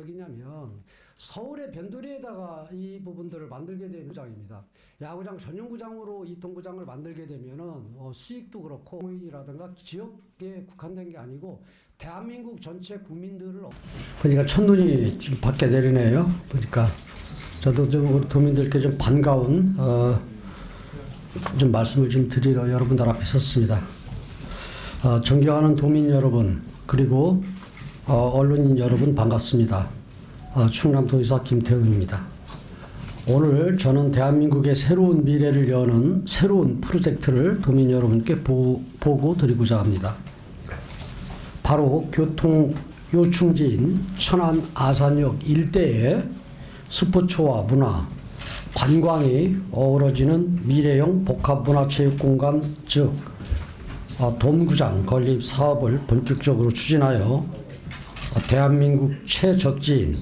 어디냐면 서울의 변두리에다가 이 부분들을 만들게 된 구장입니다. 야구장 전용 구장으로 이 동구장을 만들게 되면은 어, 수익도 그렇고 이라든가 지역에 국한된 게 아니고 대한민국 전체 국민들을 어- 보니까 첫눈이 지금 밖에 내리네요. 보니까 저도 좀 우리 도민들께 좀 반가운 어, 좀 말씀을 좀 드리러 여러분들 앞에 섰습니다. 어, 존경하는 도민 여러분 그리고 어, 언론인 여러분 반갑습니다. 어, 충남도의사 김태훈입니다. 오늘 저는 대한민국의 새로운 미래를 여는 새로운 프로젝트를 도민 여러분께 보, 보고 드리고자 합니다. 바로 교통 요충지인 천안 아산역 일대에 스포츠와 문화, 관광이 어우러지는 미래형 복합문화체육공간 즉 어, 돔구장 건립 사업을 본격적으로 추진하여 어, 대한민국 최적지인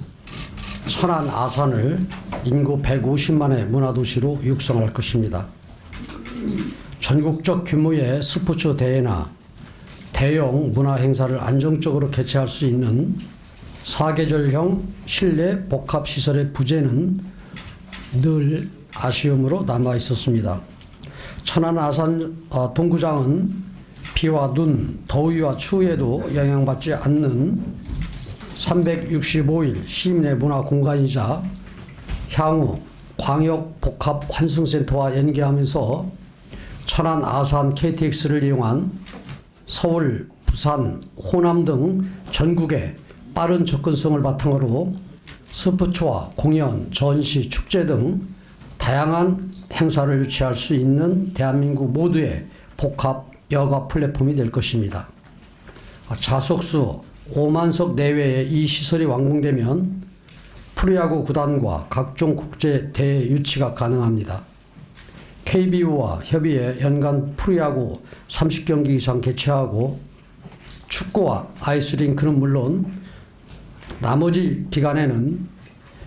천안 아산을 인구 150만의 문화도시로 육성할 것입니다. 전국적 규모의 스포츠 대회나 대형 문화 행사를 안정적으로 개최할 수 있는 사계절형 실내 복합 시설의 부재는 늘 아쉬움으로 남아 있었습니다. 천안 아산 어, 동구장은 비와 눈, 더위와 추위에도 영향받지 않는 365일 시민의 문화 공간이자 향후 광역 복합 환승센터와 연계하면서 천안 아산 KTX를 이용한 서울, 부산, 호남 등 전국의 빠른 접근성을 바탕으로 스포츠와 공연, 전시, 축제 등 다양한 행사를 유치할 수 있는 대한민국 모두의 복합 여가 플랫폼이 될 것입니다. 자석수 5만석 내외의 이 시설이 완공되면 프로야구 구단과 각종 국제 대회 유치가 가능합니다. KBO와 협의해 연간 프로야구 30경기 이상 개최하고 축구와 아이스링크는 물론 나머지 기간에는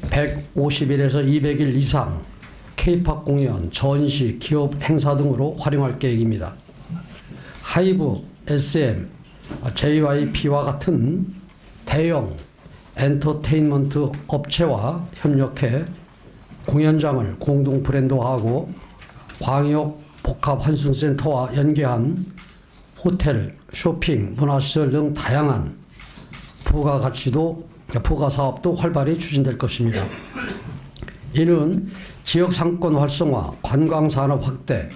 150일에서 200일 이상 K-팝 공연, 전시, 기업 행사 등으로 활용할 계획입니다. 하이브, SM, JYP와 같은 대형 엔터테인먼트 업체와 협력해 공연장을 공동 브랜드화하고 광역 복합 환승센터와 연계한 호텔, 쇼핑, 문화시설 등 다양한 부가 가치도 부가 사업도 활발히 추진될 것입니다. 이는 지역 상권 활성화, 관광 산업 확대,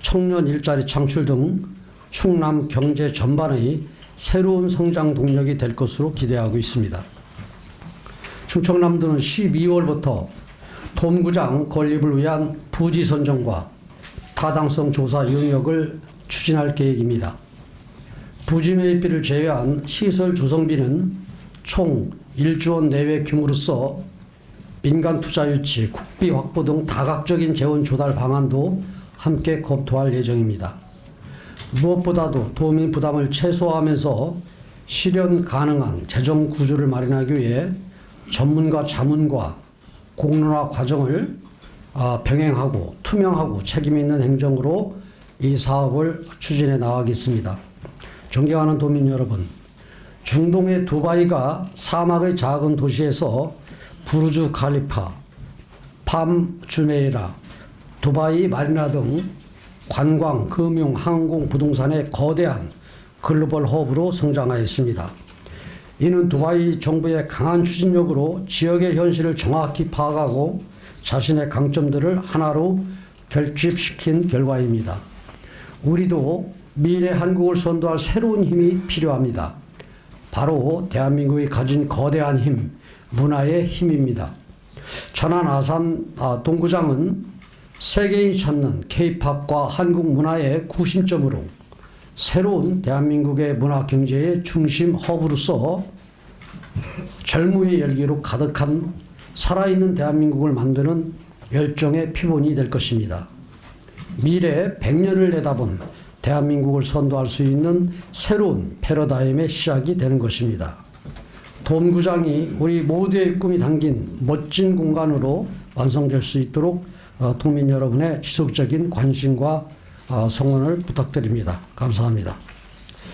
청년 일자리 창출 등 충남 경제 전반의 새로운 성장 동력이 될 것으로 기대하고 있습니다. 충청남도는 12월부터 돔구장 건립을 위한 부지 선정과 타당성 조사 용역을 추진할 계획입니다. 부지 매입비를 제외한 시설 조성비는 총 1조 원 내외 규모로서 민간 투자 유치, 국비 확보 등 다각적인 재원 조달 방안도 함께 검토할 예정입니다. 무엇보다도 도민 부담을 최소화하면서 실현 가능한 재정 구조를 마련하기 위해 전문가 자문과 공론화 과정을 아, 병행하고 투명하고 책임 있는 행정으로 이 사업을 추진해 나가겠습니다. 존경하는 도민 여러분, 중동의 두바이가 사막의 작은 도시에서 부르주 칼리파, 팜 주메이라, 두바이 마리나 등 관광, 금융, 항공, 부동산의 거대한 글로벌 허브로 성장하였습니다. 이는 두바이 정부의 강한 추진력으로 지역의 현실을 정확히 파악하고 자신의 강점들을 하나로 결집시킨 결과입니다. 우리도 미래 한국을 선도할 새로운 힘이 필요합니다. 바로 대한민국이 가진 거대한 힘, 문화의 힘입니다. 천안 아산 아, 동구장은 세계인이 찾는 K-팝과 한국 문화의 구심점으로 새로운 대한민국의 문화 경제의 중심 허브로서 젊음의 열기로 가득한 살아있는 대한민국을 만드는 열정의 피본이 될 것입니다. 미래 100년을 내다본 대한민국을 선도할 수 있는 새로운 패러다임의 시작이 되는 것입니다. 돔구장이 우리 모두의 꿈이 담긴 멋진 공간으로 완성될 수 있도록 어, 도민 여러분의 지속적인 관심과 어, 성원을 부탁드립니다. 감사합니다.